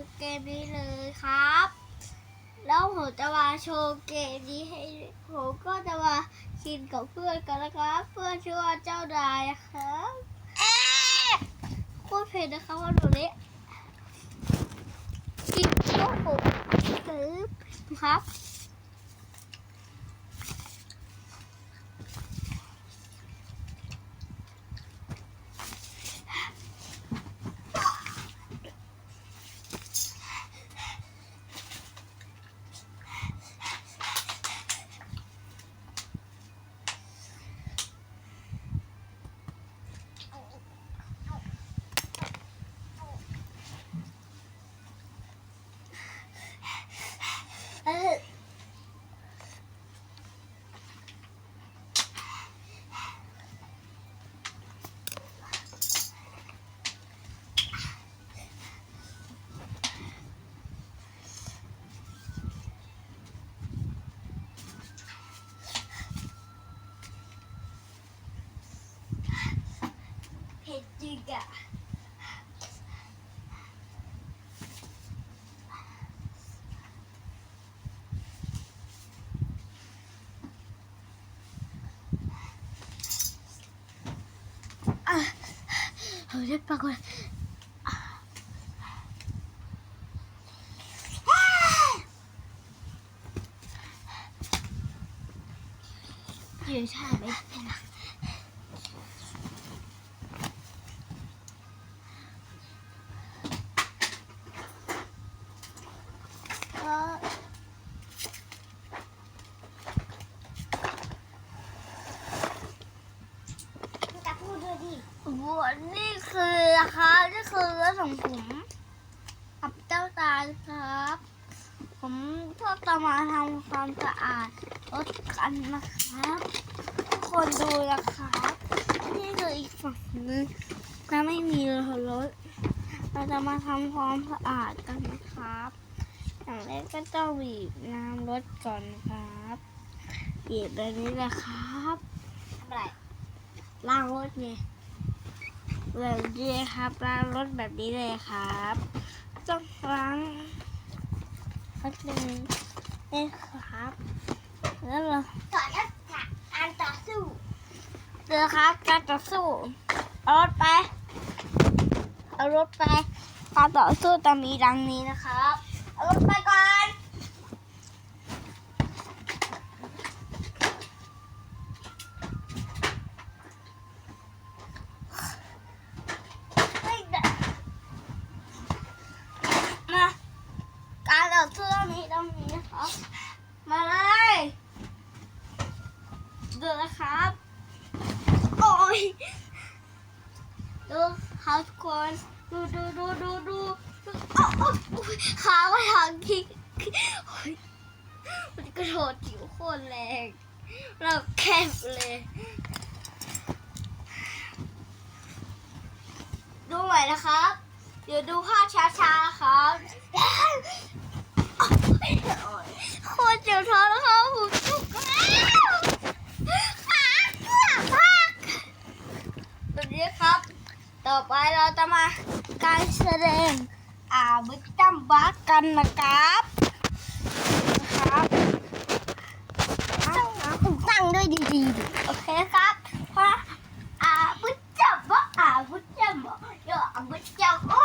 คือเกมนี้เลยครับ แล้วผมจะมาโชว์เกมนี้ให้ผมก็จะมากินกับเพื่อนกันนะครับ เพื่อนชื่อว่าเจ้านายครับโคตรเพลินะครับว่าดูนี้กินก็ผมซื้อครับ เออเผ็ดจริงอะอะเฮ้ยปากก่อนยืนท่าไม่เป็นไรเออ จะพูดด้วยดิ วันนี่คือนะครับนี่คือรถ ของผมกับเจ้าตาลครับ ผมชอบจะมาทำความสะอาดรถกันนะครับทุกคนดูนะครับนี่คืออีกฝั่งนึงถ้าไม่มีรถ เราจะมาทำความสะอาดกันนะครับ อย่างแรกก็ต้องบีบน้ำรถก่อนครับบีบแบบนี้เลยครับทำอะไรล้างรถไง แบบนี้ครับล้างรถแบบนี้เลยครับต้องล้างรถหนึ่งนี่ครับ แล้วเราสอนนักการต่อสู้เจอครับการต่อสู้เอารถไปเอารถไปการต่อสู้จะมีดังนี้นะครับเอารถไปก่อน เฮ้ยเดี๋ยวมาการต่อสู้ต้องมีต้องมีนะครับ มาเลยดูนะครับ โอ้ย ดูครับทุกคนดูดูดูดูดูดูอ้าวอ้าวอุ๊ยขาทางที่มันกระโดดจิ๋วโคตรแรงเราแคบเลยดูใหม่นะครับ เดี๋ยวดูภาพช้าๆครับโคตรเจ็บท้องแล้วครับผมจุกแล้วขาเกือบหักแบบนี้ครับ ต่อไปเราจะมาการแสดงอาวิามบักกันนะครับนะครับตั้งตั้งด้วยดีๆโอเคครับเพราะอาวิจัมบักอาวิจัมบักเดี๋ยวอาวิจัมโอ้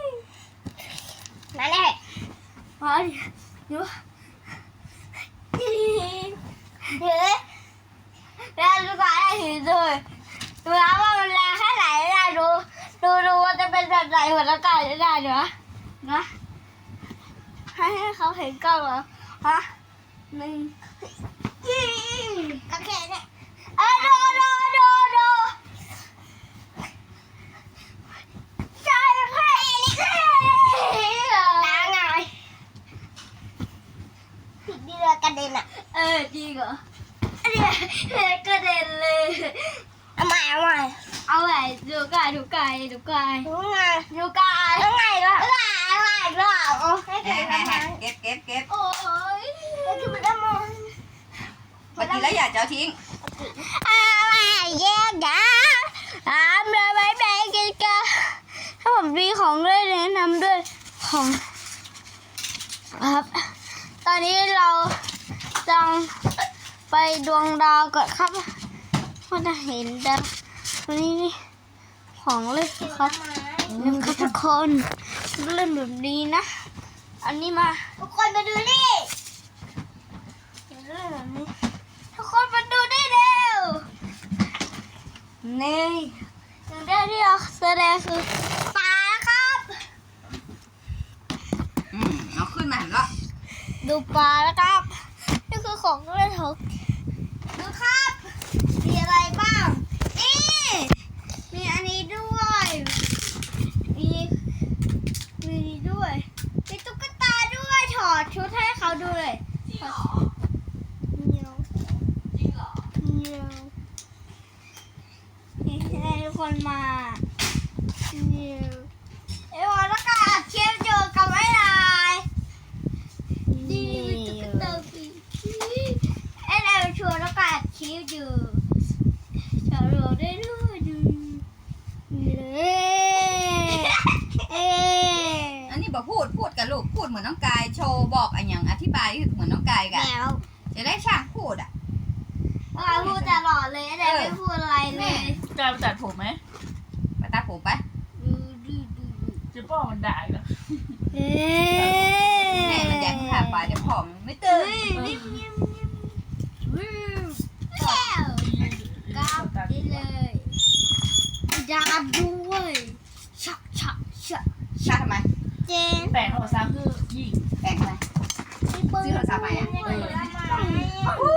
ย นั่นแหละ มาดิเดี๋ยว เฮ้ย แล้วดูการได้ถือเลยดูนะว่ามันแรงแค่ไหนนะดูดูดูว่าจะเป็นแบบไหนหัวละกายจะได้เดี๋ยวนะนะ ให้ให้เขาเห็นกล้องเหรอฮะหนึ่งยี่ก็แค่เนี่ยเอ้ยดูดูดูดูใจแค่นี้แค่นี้เหรอล้างไงผิดดีเลยกระเด็นอะ เออจริงเหรอเนี่ยเนี่ยกระเด็นเลยเอาใหม่เอาใหม่เอาไว้ดูไก่ดูไก่ดูไก่รู้ไงดูไก่รู้ไงล่ะรู้ไงรู้ ไงรู้ไงโอ้ให้แฮ่เกิดแฮ่มาแฮ่เก็บเก็บเก็บโอ้ยแล้วคือมันได้มองเมื่อกี้แล้วอย่าเจ้าทิ้งอะไรแยกนะทำเลยไม่แบ่งกันกันถ้าผมมีของด้วยแนะนำด้วยขของครับ ตอนนี้เราจะไปดวงดาวก่อนครับก็จะเห็นดาววันนี้ของเล่นครับนี่ครับทุกคน เล่นแบบนี้นะ อันนี้มา ทุกคนมาดูนี่เล่นแบบนี้ ทุกคนมาดูได้เร็ว นี่อย่างแรกที่เราแสดงคือปลาครับอืมเอาขึ้นมาเห็นละดูปลาแล้วครับ นี่คือของเล่นของดูครับ มีอะไรบ้าง นี่ มีอันนี้ด้วย มี มีนี่ด้วย มีตุ๊กตาด้วย ถอดชุดให้เขาด้วย จริงเหรอ เนียว จริงเหรอ เนียวนี่ให้ทุกคนมาเนียวเอ้ยวันแล้วก็อัดคลิปอยู่กับไอ้นายนี่ตุ๊กตาปีไอ้นายชวนแล้วก็อัดคลิปอยู่ชาวโรได้ด้วยดูเลยเอ๊ะ อันนี้บอกพูดพูดกับลูกพูดเหมือนน้องกายโชว์บอกอันอย่างอธิบายเหมือนน้องกายกัน แล้ว จะได้ช่างพูดอะ ว่าพูดตลอดเลยไอ้นายไม่พูดอะไรเลย กายไปตัดผมไหมไปตาผมไปดูดูดูดูเจะป้อมันด่าอีกแล้วเอ๊แม่มันแดงขาไปเดี๋ยวผอมไม่ตื่นนิ่มนิ่มนิ่มวิวแล้วกลับได้เลยดาบด้วยชักชักชักชาทำไมเจนแปลงออกซาคือยิงแบ่งทำไมซื้อโทรศัพท์ใหม่อะเอออู้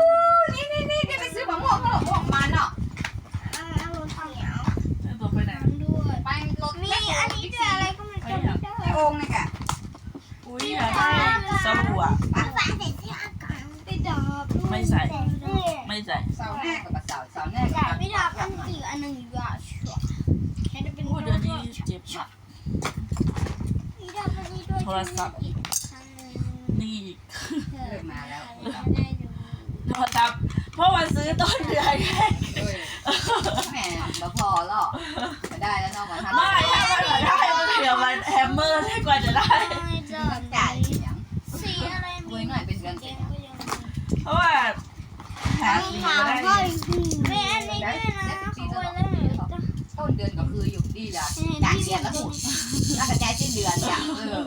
นี่นี่นี่นี่ไปซื้อมะม่วงขนมม่วงมันเนาะ เอารถเหนียว เอาตัวไปไหน ด้วย ไปรถ มีอันนี้ด้วยอะไรก็ไม่จำไม่ได้ ไอโองนี่กะ อุ้ยอยากได้สบู่อะ ไปใส่เสื้อกันไปดาบด้วย ไม่ใส่ ไม่ใส่ เสาแน่กับเสาเสาแน่ อ กั ยา บ กไม่ดาบอันอีกอันหนึ่งอยู่อะชัวร์ให้ได้เป็น พูดเดี๋ยวนี้เจ็บมาก มีดาบอันนี้ด้วย โท รศัพท์อีกนี่อีกเลิกมาแล้วโทรศัพท์เพราะวันซื้อต้นเดือนแค่แหมบ่พอหรอกไม่ได้แล้วนอกมาทำไม่ถ้ามันได้มันเดี๋ยวมันแฮมเมอร์ให้กว่าจะได้ไม่เจอจ่ายเสียงสีอะไรคุยหน่อยเป็นเดือนเกเสียมงเพราะว่าหาสีมาได้ไม่อันนี้ด้วยนะต้นเดือนก็คืออยู่ดีละจ่ายเดือนละหมดแล้วกระจายสิ้นเดือนอย่างเออ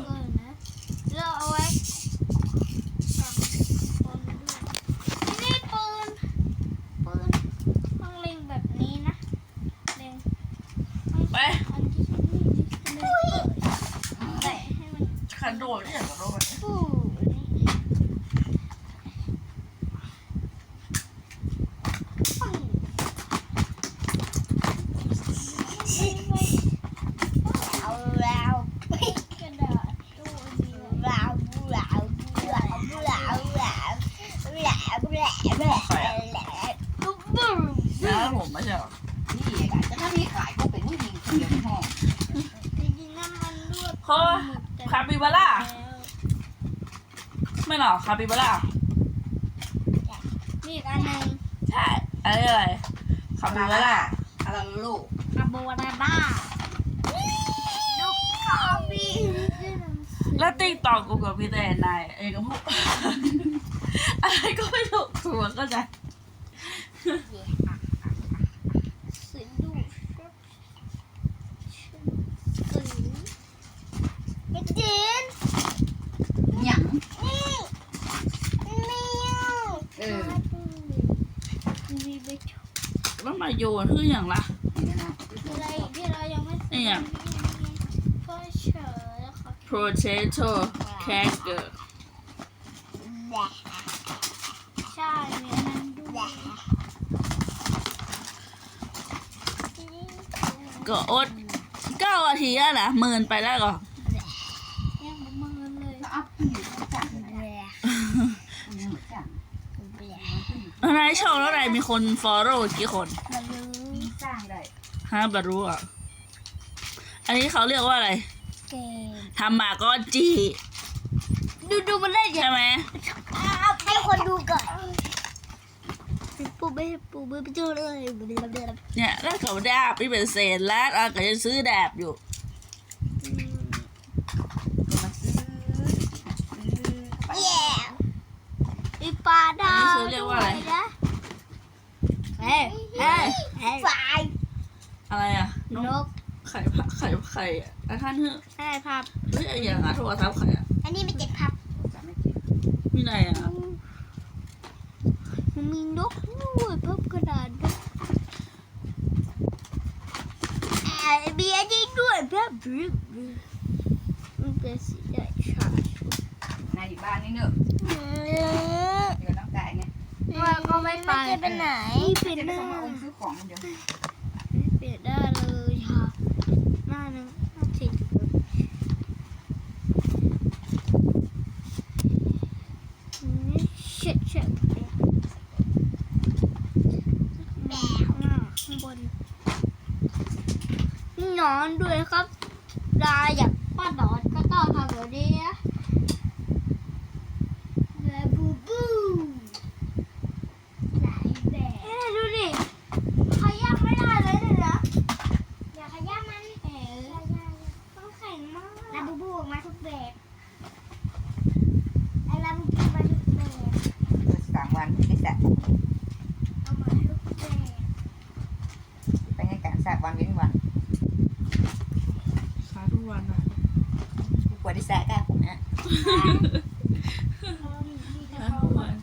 ไม่หรอคาปิบาร่านี่อีกอันหนึ่งใช่อะไรอะไรคาปิบาร่าอะไรลูกอะโบนาด้าลูกคาบีแล้วติ๊กตอกกูกับพี่แต่นายเองก็พูดอะไรก็ไม่ถูกตัวก็จะ สีดูสีไอ้จีน หยัง นี่นี่ เออ มีไปช มันมาโยนคืออย่างละนี่นะอะไรที่เรายังไม่นี่อย่างก็เฉยค่ะ potato cracker ใช่มีอันนั้นด้วยก็อดเก้านาทีอะนะหมื่นไปแล้วก็ยังบ่มือเลยแล้วอัพอยู่จังเลยยังจังนายช่องแล้วไหนมีคน follow กี่คน ฮะบารู้อะ อันนี้เขาเรียกว่าอะไรเกมทำมาก็จีดูดูมันได้ยังใช่ไหมให้คนดูก่อนปูไม่ปูไม่ไปเจอเลยมันเลยเดินเนี่ยถ้าเขาดาบนี่เป็นเศษแล้วอะก็จะซื้อดาบอยู่ ก็มันส ไฟ อะไรอะ นนกกไข่ผักไข่ไข่อะอะท่านเฮ้ยใช่ครับ เฮ้ยไอ้อย่างอะโทรศัพท์ไข่อะอันนี้ไม่เจ็ดพับจะไม่กินมีไหนอะมันมีนกด้วยเพิ่มกระดาษด้วยอ่าเบียร์จริงด้วยเพิ่มบรึบรึบมันเป็นสีแดงชานายอยู่บ้านนี่เนอะอยู่กับน้องกายเนี่ยว่าก็ไม่ไปจะไปไหน นี่เป็นจะหไปน้าส่งมาอมซื้อของมันเดี๋ยว เปลี่ยนได้เลยค่ะ หนึ่งห้าสี่เช็ดเช็ดแบหน้าข้างบนมีหนอนด้วยครับดาอยากป้าดอนก็ต้องทำแบบนี้นะแบบบูบู หลายแบบ เฮ้ยดูดิขยับไม่ได้เลยเนี่ยนะ อย่าขย้ำมัน เอ๋ต้องแข็งมาก ลาบูบูออกมาทุกแบบไอ้ลาบูบูมาทุกแบบ เปิดสามวันไม่สระ เอามาทุกแบบ ไปให้การสระวันเว้นวัน สาทุกวันอะ กูกลัวได้สระกั นผมนะสาทุกวัน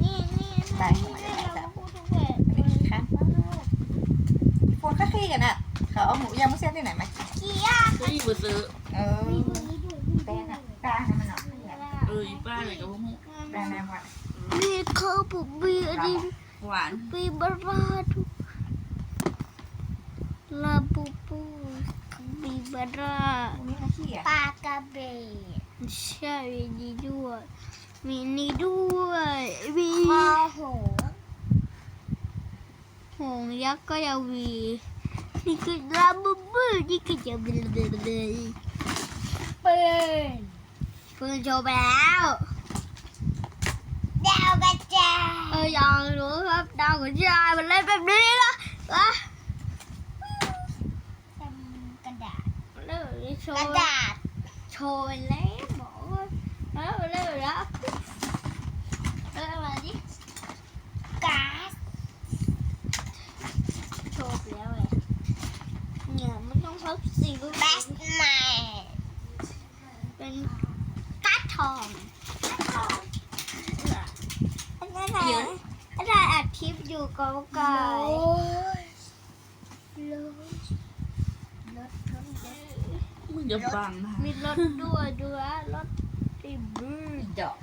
นี่นี่ไปผมจะสระพูดทุกแบบอันกข้าขี้กันอะ เขาเอาหมูยำมุ้งเส้นที่ไหนมากี่ย่าก็ยิ่งไปซื้อเออแป้งอะกล้าให้มันหน่อยเอออีป้าไหนกับพวกมึงแป้งแม่วันนี่เขาบุกเบียร์ดิหวานปีบราทุ ลาบูบูบีบราพวกนี้มาขี้อะปลากระเบนใช่มีนี่ด้วยมีนี่ด้วยมีคอหงหงยักษ์ก็ยังมีนี่คือลาบูบูนี่คือจะเป็นปืนปืนโชว์ไปแล้วดาวกระจายเอออยากรู้ครับดาวกับชายมันเล่นแบบนี้ละวะ ทำกระดาษ มันเล่นแบบนี้โช กระว์ดาษโชว์ไปแล้วบอกว่าแล้วเล่นแบบนี้เล่นมาดิก๊าซโชว์ไปแล้วไงเนี่ยมันต้องพับสีรูปแบสแมนเป็นกัดทองอันนั้นไหนอันนั้นอัดคลิปอยู่กับกาย โลรถทั้งเดิน มึงจะบังนะ มีรถด้วยด้วยรถตีบืนดอก